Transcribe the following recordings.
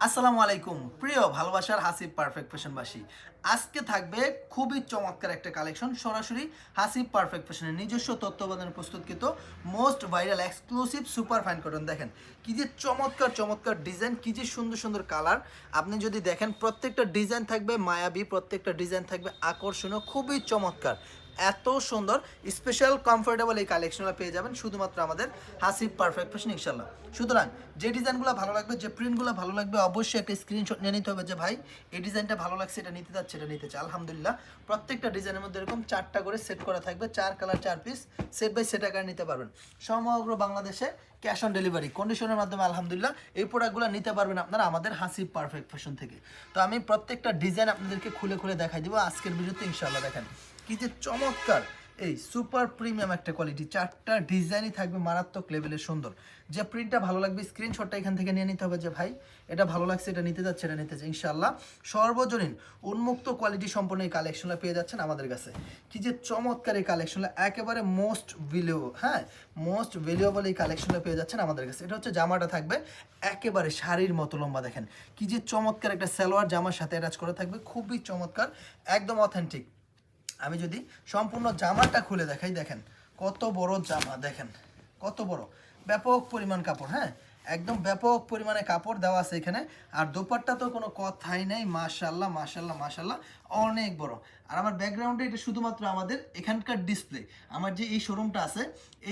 আসসালামু আলাইকুম প্রিয় ভালোবাসার হাসিব পারফেক্ট ফ্যাশনবাসী। আজকে থাকবে খুবই চমৎকার একটা কালেকশন, সরাসরি হাসিব পারফেক্ট ফ্যাশনের নিজস্ব তত্ত্বাবধানে প্রস্তুতকৃত most viral exclusive super fine cotton. দেখেন, কি যে চমৎকার চমৎকার ডিজাইন, কি যে সুন্দর সুন্দর কালার। আপনি যদি দেখেন, প্রত্যেকটা ডিজাইন থাকবে মায়াবী, প্রত্যেকটা ডিজাইন থাকবে আকর্ষণীয়, খুবই চমৎকার। এত সুন্দর স্পেশাল কমফোর্টেবল এই কালেকশনগুলো পেয়ে যাবেন। শুধুমাত্র আমাদের হাসিব পারফেক্ট ফ্যাশন ইনশাল্লাহ সুতরাং যে ডিজাইনগুলো ভালো লাগবে, যে প্রিন্টগুলো ভালো লাগবে, অবশ্যই একটা স্ক্রিনশট নিয়ে নিতে হবে যে, ভাই, এই ডিজাইনটা ভালো লাগছে, এটা নিতে যাচ্ছে এটা নিতে চাই। আলহামদুলিল্লাহ, প্রত্যেকটা ডিজাইনের মধ্যে এরকম চারটা করে সেট করা থাকবে, চার কালার চার পিস সেট বাই সেট আকারে নিতে পারবেন। সমগ্র বাংলাদেশে ক্যাশ অন ডেলিভারি কন্ডিশনের মাধ্যমে আলহামদুলিল্লাহ, এই প্রোডাক্টগুলো নিতে পারবেন আপনারা আমাদের হাসিব পারফেক্ট ফ্যাশন থেকে। তো আমি প্রত্যেকটা ডিজাইন আপনাদেরকে খুলে খুলে দেখাই দিব, আজকের ভিডিওতে ইনশাল্লাহ দেখেন। কি যে চমৎকার। এই সুপার প্রিমিয়াম একটা কোয়ালিটি চারটা ডিজাইনই থাকবে মারাত্মক লেভেলের সুন্দর। যে প্রিন্টটা ভালো লাগবে স্ক্রিনশটটা এখান থেকে নিয়ে নিতে হবে যে, ভাই, এটা ভালো লাগছে, এটা নিতে যাচ্ছে, এটা নিতে যাচ্ছে। ইনশাল্লাহ সর্বজনীন উন্মুক্ত কোয়ালিটি সম্পন্ন এই কালেকশনটা পেয়ে যাচ্ছেন আমাদের কাছে। কি যে চমৎকার এই কালেকশনটা একেবারে মোস্ট ভ্যালু হ্যাঁ? মোস্ট ভ্যালুয়েবল এই কালেকশনটা পেয়ে যাচ্ছেন আমাদের কাছে। এটা হচ্ছে জামাটা থাকবে, একেবারে শাড়ির মতো লম্বা, দেখেন। কি যে চমৎকার একটা সালোয়ার জামার সাথে অ্যাটাচ করা থাকবে, খুবই চমৎকার, একদম অথেন্টিক আমি যদি সম্পূর্ণ জামাটা খুলে দেখাই, দেখেন, কত বড় জামা, দেখেন, কত বড়। ব্যাপক পরিমাণ কাপড় হ্যাঁ? একদম ব্যাপক পরিমাণে কাপড় দেওয়া আছে এখানে। আর দোপাট্টা তো কোনো কথাই নেই মাশাল্লাহ মাশাল্লাহ মাশাল্লাহ অনেক বড়। আর আমার ব্যাকগ্রাউন্ডে এটা শুধুমাত্র আমাদের এখানকার ডিসপ্লে আমার যে এই শোরুমটা আছে,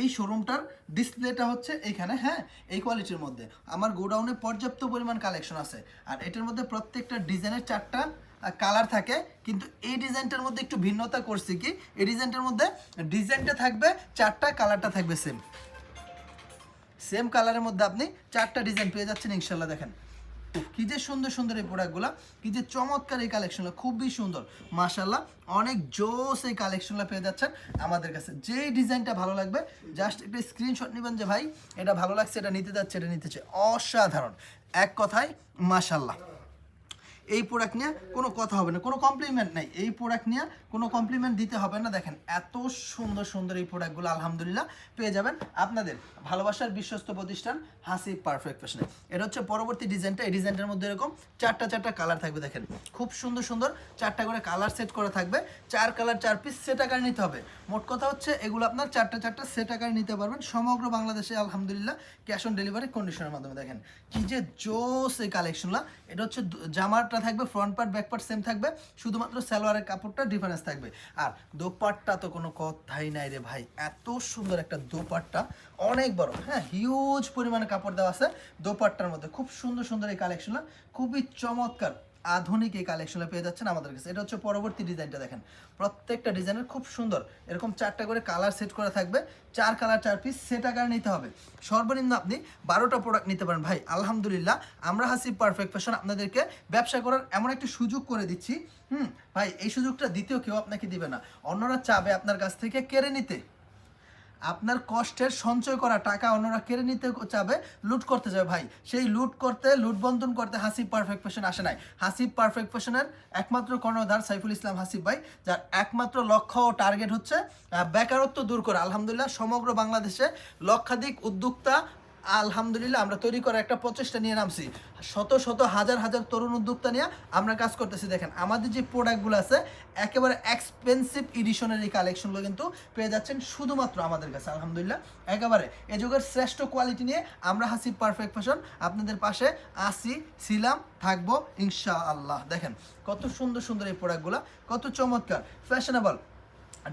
এই শোরুমটার ডিসপ্লেটা হচ্ছে এখানে হ্যাঁ? এই কোয়ালিটির মধ্যে। আমার গোডাউনে পর্যাপ্ত পরিমাণ কালেকশন আছে। আর এটার মধ্যে প্রত্যেকটা ডিজাইনের চারটা কালার থাকে, কিন্তু এই ডিজাইনটার মধ্যে একটু ভিন্নতা করছি কি? এই ডিজাইনটার মধ্যে ডিজাইনটা থাকবে, চারটা কালারটা থাকবে সেম সেম কালারের মধ্যে আপনি চারটা ডিজাইন পেয়ে যাচ্ছেন, ইনশাল্লাহ দেখেন। কি যে সুন্দর সুন্দর এই প্রোডাক্টগুলো কি যে চমৎকার এই কালেকশনগুলো খুবই সুন্দর। মাশাল্লাহ, অনেক জোস এই কালেকশনগুলো পেয়ে যাচ্ছেন আমাদের কাছে। যেই ডিজাইনটা ভালো লাগবে জাস্ট একটা স্ক্রিনশট নেবেন যে ভাই, এটা ভালো লাগছে, এটা নিতে যাচ্ছে, এটা নিতে চাই অসাধারণ। এক কথায়, মাশাল্লাহ। এই প্রোডাক্ট নিয়ে কোনো কথা হবে না, কোনো কমপ্লিমেন্ট নাই। এই প্রোডাক্ট নিয়ে কোনো কমপ্লিমেন্ট দিতে হবে না। দেখেন, এত সুন্দর সুন্দর এই প্রোডাক্টগুলো আলহামদুলিল্লাহ, পেয়ে যাবেন আপনাদের ভালোবাসার বিশ্বস্ত প্রতিষ্ঠান হাসি পারফেক্ট ফ্যাশনে এটা হচ্ছে পরবর্তী ডিজাইনটা। এই ডিজাইনটার মধ্যে এরকম চারটা চারটা কালার থাকবে, দেখেন। খুব সুন্দর সুন্দর চারটা করে কালার সেট করা থাকবে। চার কালার চার পিস সেট আকারে নিতে হবে। মোট কথা হচ্ছে এগুলো আপনার চারটা চারটা সেট আকারে নিতে পারবেন। সমগ্র বাংলাদেশে আলহামদুলিল্লাহ ক্যাশ অন ডেলিভারি কন্ডিশনের মাধ্যমে, দেখেন। কি যে জোস এই কালেকশনগুলো এটা হচ্ছে জামাটা থাকবে front part back part same থাকবে, শুধুমাত্র সালোয়ারের কাপড়টা ডিফারেন্স থাকবে। আর দোপাট্টা তো কোনো কথাই নাই রে ভাই, এত সুন্দর একটা দোপাট্টা, অনেক বড় হ্যাঁ হিউজ পরিমাণে কাপড় দেওয়া আছে দোপাট্টার মধ্যে। খুব সুন্দর সুন্দর এই কালেকশনটা খুবই চমৎকার। আধুনিক এই কালেকশনে পেয়ে যাচ্ছেন আমাদের কাছে। এটা হচ্ছে পরবর্তী ডিজাইনটা দেখেন। প্রত্যেকটা ডিজাইনের খুব সুন্দর। এরকম চারটা করে কালার সেট করা থাকবে। চার কালার চার পিস সেট আকারে নিতে হবে। সর্বনিম্ন আপনি বারোটা প্রোডাক্ট নিতে পারেন। ভাই, আলহামদুলিল্লাহ, আমরা হাসি পারফেক্ট ফ্যাশন আপনাদেরকে ব্যবসা করার এমন একটি সুযোগ করে দিচ্ছি। হুম, ভাই, এই সুযোগটা দ্বিতীয় কেউ আপনাকে দিবে না। অন্যরা চাবে আপনার কাছ থেকে কেড়ে নিতে। আপনার কষ্টের সঞ্চয় করা টাকা অন্যরা কেড়ে নিতে চাবে, লুট করতে যাবে ভাই। সেই লুট করতে, লুট বন্ধন করতে হাসিব পারফেক্ট পেশন আসে নাই। হাসিব পারফেক্ট পেশনের একমাত্র কর্ণধার সাইফুল ইসলাম হাসিব ভাই, যার একমাত্র লক্ষ্য ও টার্গেট হচ্ছে বেকারত্ব দূর করা। আলহামদুলিল্লাহ, সমগ্র বাংলাদেশে লক্ষাধিক উদ্যোক্তা আলহামদুলিল্লাহ, আমরা তৈরি করার একটা প্রচেষ্টা নিয়ে নামছি। শত শত হাজার হাজার তরুণ উদ্যোক্তা নিয়ে আমরা কাজ করতেছি। দেখেন, আমাদের যে প্রোডাক্টগুলো আছে, একেবারে এক্সপেন্সিভ এডিশনের এই কালেকশনগুলো কিন্তু পেয়ে যাচ্ছেন শুধুমাত্র আমাদের কাছে, আলহামদুলিল্লাহ। একেবারে, এ যুগের শ্রেষ্ঠ কোয়ালিটি নিয়ে আমরা হাসি পারফেক্ট ফ্যাশন আপনাদের পাশে আসি ছিলাম, থাকব ইনশা আল্লাহ দেখেন, কত সুন্দর সুন্দর এই প্রোডাক্টগুলো কত চমৎকার ফ্যাশনেবল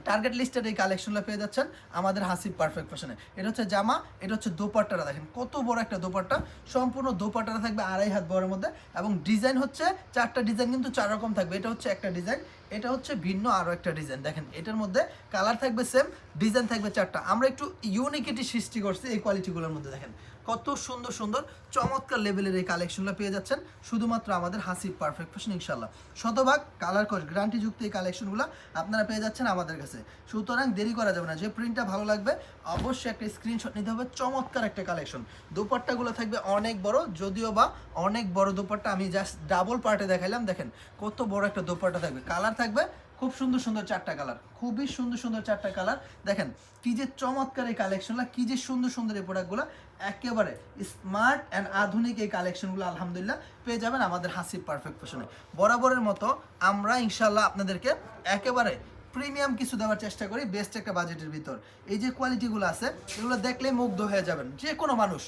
টার্গেট লিস্টের এই কালেকশনগুলো পেয়ে যাচ্ছেন আমাদের হাসিব পারফেক্ট ফ্যাশনে এটা হচ্ছে জামা, এটা হচ্ছে দোপাট্টাটা দেখেন, কত বড় একটা দোপাট্টা। সম্পূর্ণ দোপাট্টাটা থাকবে আড়াই হাত বড়ের মধ্যে এবং ডিজাইন হচ্ছে, চারটা ডিজাইন কিন্তু চার রকম থাকবে। এটা হচ্ছে একটা ডিজাইন এটা হচ্ছে ভিন্ন আরও একটা ডিজাইন দেখেন, এটার মধ্যে কালার থাকবে সেম ডিজাইন থাকবে চারটা। আমরা একটু ইউনিকিটি সৃষ্টি করছি এই কোয়ালিটিগুলোর মধ্যে, দেখেন। কত সুন্দর সুন্দর, চমৎকার লেভেলের এই কালেকশনটা পেয়ে যাচ্ছেন। শুধুমাত্র আমাদের হাসিব পারফেক্ট ফ্যাশন ইনশাল্লাহ শতভাগ কালার কস গ্যারান্টিযুক্ত এই কালেকশনগুলো আপনারা পেয়ে যাচ্ছেন আমাদের কাছে। সুতরাং দেরি করা যাবে না, যে প্রিন্টটা ভালো লাগবে, অবশ্যই একটা স্ক্রিনশট নিতে হবে। চমৎকার একটা কালেকশন দোপাট্টাগুলো থাকবে অনেক বড়, যদিও বা অনেক বড় দোপাট্টা, আমি জাস্ট ডাবল পার্টে দেখাইলাম। দেখেন, কত বড় একটা দোপাট্টা থাকবে। কালার থাকবে খুব সুন্দর সুন্দর চারটা কালার খুবই সুন্দর সুন্দর চারটা কালার দেখেন, কি যে চমৎকার এই কালেকশনগুলো কি যে সুন্দর সুন্দর এই প্রোডাক্টগুলো একেবারে স্মার্ট অ্যান্ড আধুনিক এই কালেকশনগুলো আলহামদুলিল্লাহ পেয়ে যাবেন আমাদের হাসি পারফেক্ট ফ্যাশনে বরাবরের মতো আমরা ইনশাল্লাহ আপনাদেরকে একেবারে প্রিমিয়াম কিছু দেওয়ার চেষ্টা করি বেস্ট একটা বাজেটের ভিতর। এই যে কোয়ালিটিগুলো আছে, এগুলো দেখলে মুগ্ধ হয়ে যাবেন। যে কোনো মানুষ,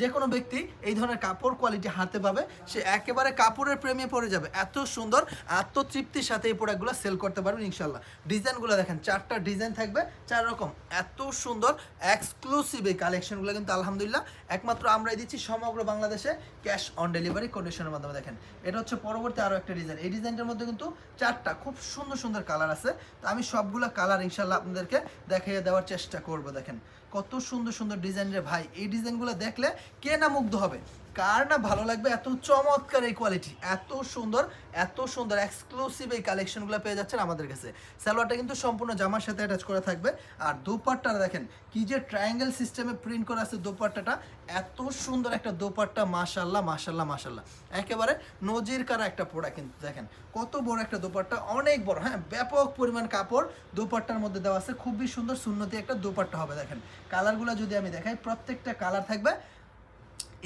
যে কোনো ব্যক্তি এই ধরনের কাপড় কোয়ালিটি হাতে পাবে, সে একেবারে কাপড়ের প্রেমে পড়ে যাবে। এত সুন্দর আত্মতৃপ্তির সাথে এই প্রোডাক্টগুলো সেল করতে পারবেন ইনশাল্লাহ ডিজাইনগুলো দেখেন, চারটা ডিজাইন থাকবে, চার রকম। এত সুন্দর এক্সক্লুসিভ এই কালেকশনগুলো কিন্তু আলহামদুলিল্লাহ। একমাত্র আমরাই দিচ্ছি সমগ্র বাংলাদেশে ক্যাশ অন ডেলিভারি কন্ডিশনের মাধ্যমে দেখেন। এটা হচ্ছে পরবর্তী আরও একটা ডিজাইন এই ডিজাইনটার মধ্যে কিন্তু চারটা খুব সুন্দর সুন্দর কালার আছে। আমি সবগুলো কালার ইনশাল্লাহ আপনাদেরকে দেখিয়ে দেওয়ার চেষ্টা করব দেখেন। কত সুন্দর সুন্দর ডিজাইনের ভাই, এই ডিজাইনগুলো দেখলে কে না মুগ্ধ হবে? কার না ভালো লাগবে? এত চমৎকার এই কোয়ালিটি এত সুন্দর এত সুন্দর এক্সক্লুসিভ এই কালেকশনগুলো পেয়ে যাচ্ছেন আমাদের কাছে। সালোয়ারটা কিন্তু সম্পূর্ণ জামার সাথে অ্যাটাচ করা থাকবে। আর দোপাট্টা দেখেন, কি যে ট্রায়াঙ্গেল সিস্টেমে প্রিন্ট করা আছে দোপাট্টাটা। এত সুন্দর একটা দোপাট্টা মাশাল্লাহ মাশাল্লাহ মাশাল্লাহ একেবারে নজির কারা একটা পোড়া কিন্তু দেখেন, কত বড় একটা দোপাট্টা, অনেক বড় হ্যাঁ ব্যাপক পরিমাণ কাপড় দোপাট্টার মধ্যে দেওয়া আছে। খুবই সুন্দর সুন্নতি একটা দোপাট্টা হবে দেখেন। কালারগুলো যদি আমি দেখাই, প্রত্যেকটা কালার থাকবে।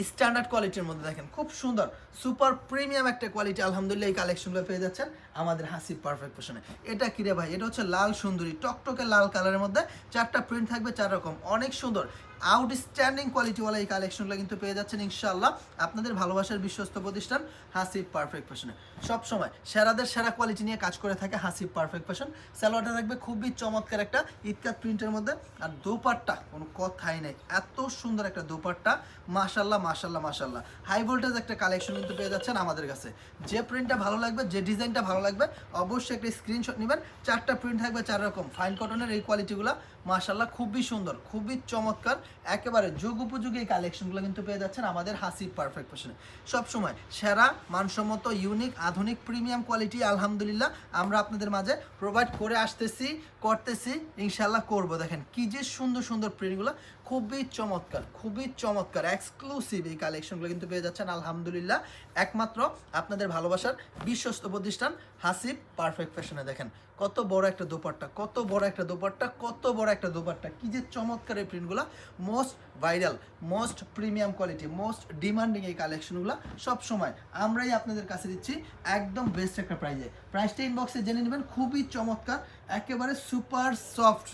স্ট্যান্ডার্ড কোয়ালিটির মধ্যে দেখেন, খুব সুন্দর সুপার প্রিমিয়াম একটা কোয়ালিটি আলহামদুলিল্লাহ এই কালেকশনগুলো পেয়ে যাচ্ছেন আমাদের হাসি পারফেক্ট পোশনে এটা কিরে ভাই? এটা হচ্ছে লাল সুন্দরী, টকটকে লাল কালারের মধ্যে চারটা প্রিন্ট থাকবে চার রকম, অনেক সুন্দর। আউটস্ট্যান্ডিং কোয়ালিটিওয়ালা এই কালেকশনগুলো কিন্তু পেয়ে যাচ্ছেন ইনশাল্লাহ আপনাদের ভালোবাসার বিশ্বস্ত প্রতিষ্ঠান হাসিব পারফেক্ট ফ্যাশনে সবসময় সেরাদের সেরা কোয়ালিটি নিয়ে কাজ করে থাকে হাসিব পারফেক্ট ফ্যাশন স্যালোয়ারটা থাকবে খুবই চমৎকার একটা ইতকাত প্রিন্টের মধ্যে। আর দোপাট্টা, কোনো কথাই নেই। এত সুন্দর একটা দোপাট্টা। মাশাল্লাহ মাশাল্লাহ মাশাল্লাহ হাই ভোল্টেজ একটা কালেকশন কিন্তু পেয়ে যাচ্ছেন আমাদের কাছে। যে প্রিন্টটা ভালো লাগবে, যে ডিজাইনটা ভালো লাগবে, অবশ্যই একটা স্ক্রিনশট নেবেন। চারটা প্রিন্ট থাকবে চার রকম। ফাইন কটনের এই কোয়ালিটিগুলো মাশাল্লাহ খুবই সুন্দর, খুবই চমৎকার। একেবারে যুগ উপযোগী এই কালেকশনগুলো কিন্তু পেয়ে যাচ্ছেন আমাদের হাসি পারফেক্ট ফ্যাশনে সবসময় সেরা, মানসম্মত ইউনিক আধুনিক প্রিমিয়াম কোয়ালিটি আলহামদুলিল্লাহ, আমরা আপনাদের মাঝে প্রোভাইড করে আসতেছি। করতেছি ইনশাল্লাহ করব। দেখেন কি যে সুন্দর সুন্দর প্রিন্টগুলো খুবই চমৎকার খুবই চমৎকার এক্সক্লুসিভ এই কালেকশনগুলো কিন্তু পেয়ে যাচ্ছেন, আলহামদুলিল্লাহ। একমাত্র আপনাদের ভালোবাসার বিশ্বস্ত প্রতিষ্ঠান হাসিব পারফেক্ট ফ্যাশনে দেখেন কত বড় একটা দোপাট্টা, কত বড় একটা দোপাট্টা, কত বড় একটা দোপাট্টা, কি যে চমৎকার এই প্রিন্টগুলো most viral most premium quality most demanding এই কালেকশনগুলো সব সময় আমরাই আপনাদের কাছে দিচ্ছি, একদম বেস্ট একটা প্রাইজে প্রাইসটা ইনবক্সে জেনে নেবেন, খুবই চমৎকার একেবারে সুপার সফট,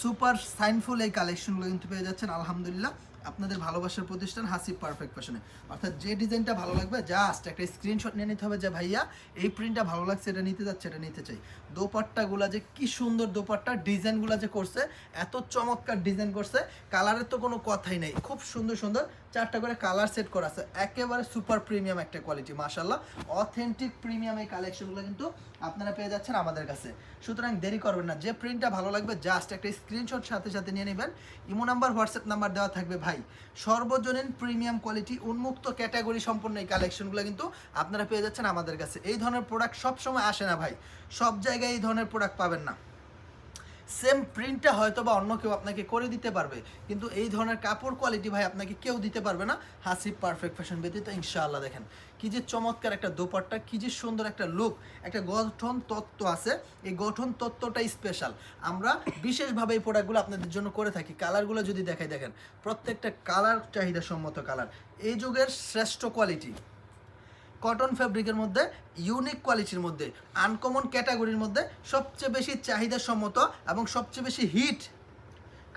সুপার সাইনফুল এই কালেকশনগুলো কিন্তু পেয়ে যাচ্ছেন, আলহামদুলিল্লাহ। আপনাদের ভালোবাসার প্রতিষ্ঠান হাসি পারফেক্ট ফ্যাশনে। অর্থাৎ যে ডিজাইনটা ভালো লাগবে, জাস্ট একটা স্ক্রিনশট নিয়ে নিতে হবে যে, ভাইয়া, এই প্রিন্টটা ভালো লাগছে, এটা নিতে যাচ্ছে, এটা নিতে চাই। দোপাট্টাগুলা যে কি সুন্দর দোপাট্টা, ডিজাইনগুলো যে করছে, এত চমৎকার ডিজাইন করছে, কালারের তো কোনো কথাই নেই, খুব সুন্দর সুন্দর, চারটা করে কালার সেট করা আছে, একেবারে সুপার প্রিমিয়াম একটা কোয়ালিটি মাশাল্লাহ অথেন্টিক প্রিমিয়াম এই কালেকশনগুলো কিন্তু আপনারা পেয়ে যাচ্ছেন আমাদের কাছে। সুতরাং দেরি করবেন না, যে প্রিন্টটা ভালো লাগবে জাস্ট একটা স্ক্রিনশট সাথে সাথে নিয়ে নেবেন। ইমো নাম্বার হোয়াটসঅ্যাপ নাম্বার দেওয়া থাকবে, ভাই। সর্বজনীন প্রিমিয়াম কোয়ালিটি উন্মুক্ত ক্যাটাগরি সম্পন্ন এই কালেকশনগুলো কিন্তু আপনারা পেয়ে যাচ্ছেন আমাদের কাছে। এই ধরনের প্রোডাক্ট সবসময় আসে না, ভাই। সব জায়গায় এই ধরনের প্রোডাক্ট পাবেন না। সেম প্রিন্টটা হয়তো বা অন্য কেউ আপনাকে করে দিতে পারবে, কিন্তু এই ধরনের কাপড় কোয়ালিটি ভাই আপনাকে কেউ দিতে পারবে না। হাসি পারফেক্ট ফ্যাশন ব্যতীত ইনশাআল্লাহ দেখেন, কি যে চমৎকার একটা দোপাট্টা, কি যে সুন্দর একটা লুক একটা গঠন তত্ত্ব আছে। এই গঠন তত্ত্বটাই স্পেশাল আমরা বিশেষভাবে এই প্রোডাক্টগুলো আপনাদের জন্য করে থাকি। কালারগুলো যদি দেখাই দেখেন, প্রত্যেকটা কালার চাহিদা সম্মত কালার এই যুগের শ্রেষ্ঠ কোয়ালিটি কটন ফ্যাব্রিকের মধ্যে ইউনিক কোয়ালিটির মধ্যে আনকমন ক্যাটাগরির মধ্যে সবচেয়ে বেশি চাহিদাসম্মত এবং সবচেয়ে বেশি হিট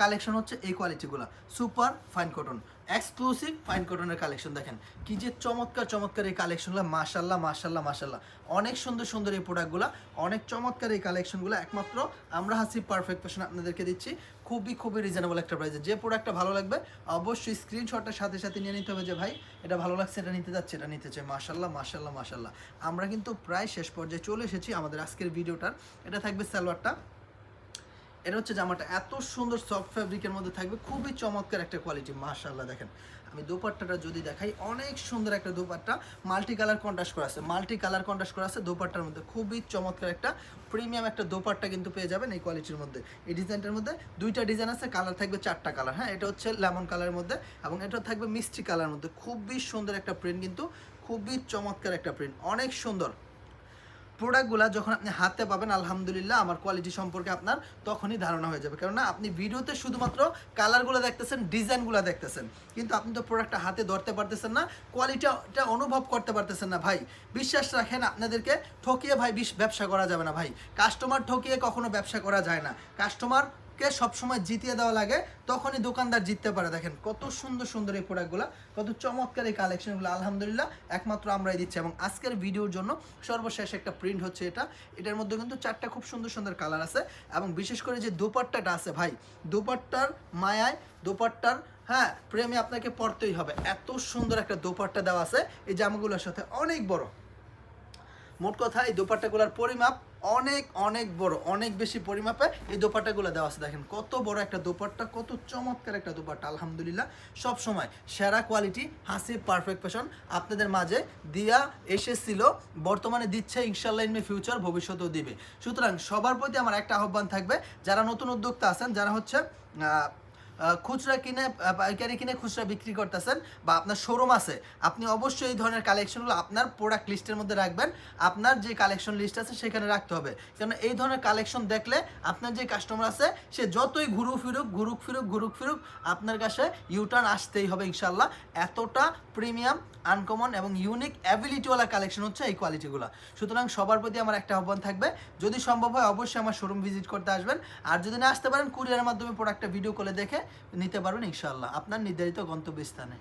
কালেকশন হচ্ছে এই কোয়ালিটিগুলো। Super fine cotton. Exclusive fine কটনের কালেকশন দেখেন। কি যে চমৎকার চমৎকার এই কালেকশনগুলো। মাশাল্লাহ মাশাল্লাহ মাশাল্লাহ অনেক সুন্দর সুন্দর এই প্রোডাক্টগুলো। অনেক চমৎকার এই কালেকশনগুলো। একমাত্র আমরা হাসি পারফেক্ট ফ্যাশন আপনাদেরকে দিচ্ছি। খুবই খুবই রিজনেবল একটা প্রাইসে যে প্রোডাক্টটা ভালো লাগবে, অবশ্যই স্ক্রিনশটটার সাথে সাথে নিয়ে নিতে হবে যে, ভাই, এটা ভালো লাগছে, এটা নিতে যাচ্ছে, এটা নিতে চাই। মাশাল্লাহ মাশাল্লাহ মাশাল্লাহ আমরা কিন্তু প্রায় শেষ পর্যায়ে চলে এসেছি আমাদের আজকের ভিডিওটার। এটা থাকবে সালোয়ারটা। এটা হচ্ছে জামাটা এত সুন্দর সফট ফ্যাব্রিকের মধ্যে থাকবে, খুবই চমৎকার একটা কোয়ালিটি মাশাআল্লাহ দেখেন। আমি দোপাট্টাটা যদি দেখাই, অনেক সুন্দর একটা দোপাট্টা মাল্টি কালার কন্ট্রাস্ট করা আছে মাল্টি কালার কন্ট্রাস্ট করা আছে দোপাট্টার মধ্যে। খুবই চমৎকার একটা প্রিমিয়াম একটা দোপাট্টা কিন্তু পেয়ে যাবেন এই কোয়ালিটির মধ্যে। এই ডিজাইনটার মধ্যে দুইটা ডিজাইন আছে কালার থাকবে চারটা কালার হ্যাঁ? এটা হচ্ছে লেমন কালারের মধ্যে এবং এটা থাকবে মিষ্টি কালারের মধ্যে। খুবই সুন্দর একটা প্রিন্ট কিন্তু, খুবই চমৎকার একটা প্রিন্ট অনেক সুন্দর। প্রোডাক্টগুলো যখন আপনি হাতে পাবেন, আলহামদুলিল্লাহ আমার কোয়ালিটি সম্পর্কে আপনার তখনই ধারণা হয়ে যাবে। কেননা আপনি ভিডিওতে শুধুমাত্র কালারগুলো দেখতেছেন ডিজাইনগুলো দেখতেছেন। কিন্তু আপনি তো প্রোডাক্টটা হাতে ধরতে পারতেছেন না কোয়ালিটিটা অনুভব করতে পারতেছেন না ভাই। বিশ্বাস রাখেন, আপনাদেরকে ঠকিয়ে ভাই ব্যবসা করা যাবে না ভাই। কাস্টমার ঠকিয়ে কখনো ব্যবসা করা যায় না। কাস্টমার কে সবসময় জিতিয়ে দেওয়া লাগে, তখনই দোকানদার জিততে পারে। দেখেন কত সুন্দর সুন্দর এই প্রোডাক্টগুলো কত চমৎকার এই কালেকশনগুলো আলহামদুলিল্লাহ, একমাত্র আমরাই দিচ্ছি। এবং আজকের ভিডিওর জন্য সর্বশেষ একটা প্রিন্ট হচ্ছে এটা। এটার মধ্যে কিন্তু চারটা খুব সুন্দর সুন্দর কালার আছে। এবং বিশেষ করে যে দোপাট্টাটা আছে ভাই, দোপাট্টার মায়ায়, দোপাট্টার হ্যাঁ প্রেমে আপনাকে পড়তেই হবে। এত সুন্দর একটা দোপাট্টা দেওয়া আছে। এই জামাগুলোর সাথে অনেক বড়। মোট কথা এই দোপাট্টাগুলোর পরিমাপ অনেক অনেক বড়, অনেক বেশি পরিমাপে এই দোপাট্টাগুলো দেওয়া আছে। দেখেন কত বড় একটা দোপাট্টা, কত চমৎকার একটা দোপাট্টা, আলহামদুলিল্লাহ। সব সময় সেরা কোয়ালিটি হাসি পারফেক্ট ফ্যাশন আপনাদের মাঝে দিয়া এসেছিল, বর্তমানে দিচ্ছে ইনশাল্লাহ ইন ফিউচার ভবিষ্যতেও দিবে। সুতরাং সবার প্রতি আমার একটা আহ্বান থাকবে, যারা নতুন উদ্যোক্তা আছেন, যারা হচ্ছে খুচরা কিনে পাইকারি কিনে খুচরা বিক্রি করতেছেন বা আপনার শোরুম আছে, আপনি অবশ্যই এই ধরনের কালেকশনগুলো আপনার প্রোডাক্ট লিস্টের মধ্যে রাখবেন। আপনার যে কালেকশন লিস্ট আছে সেখানে রাখতে হবে। কারণ এই ধরনের কালেকশন দেখলে আপনার যে কাস্টমার আছে, সে যতই ঘুরুক ফিরুক ঘুরুক ফিরুক ঘুরুক ফিরুক, আপনার কাছে ইউটার্ন আসতেই হবে ইনশাল্লাহ এতটা প্রিমিয়াম আনকমন এবং ইউনিক অ্যাবিলিটিওয়ালা কালেকশন হচ্ছে এই কোয়ালিটিগুলো সুতরাং সবার প্রতি আমার একটা আহ্বান থাকবে, যদি সম্ভব হয় অবশ্যই আমার শোরুম ভিজিট করতে আসবেন। আর যদি না আসতে পারেন কুরিয়ারের মাধ্যমে প্রোডাক্টটা ভিডিও কলে দেখে নিতে পারবেন ইনশাল্লাহ আপনার নির্ধারিত গন্তব্যস্থানে।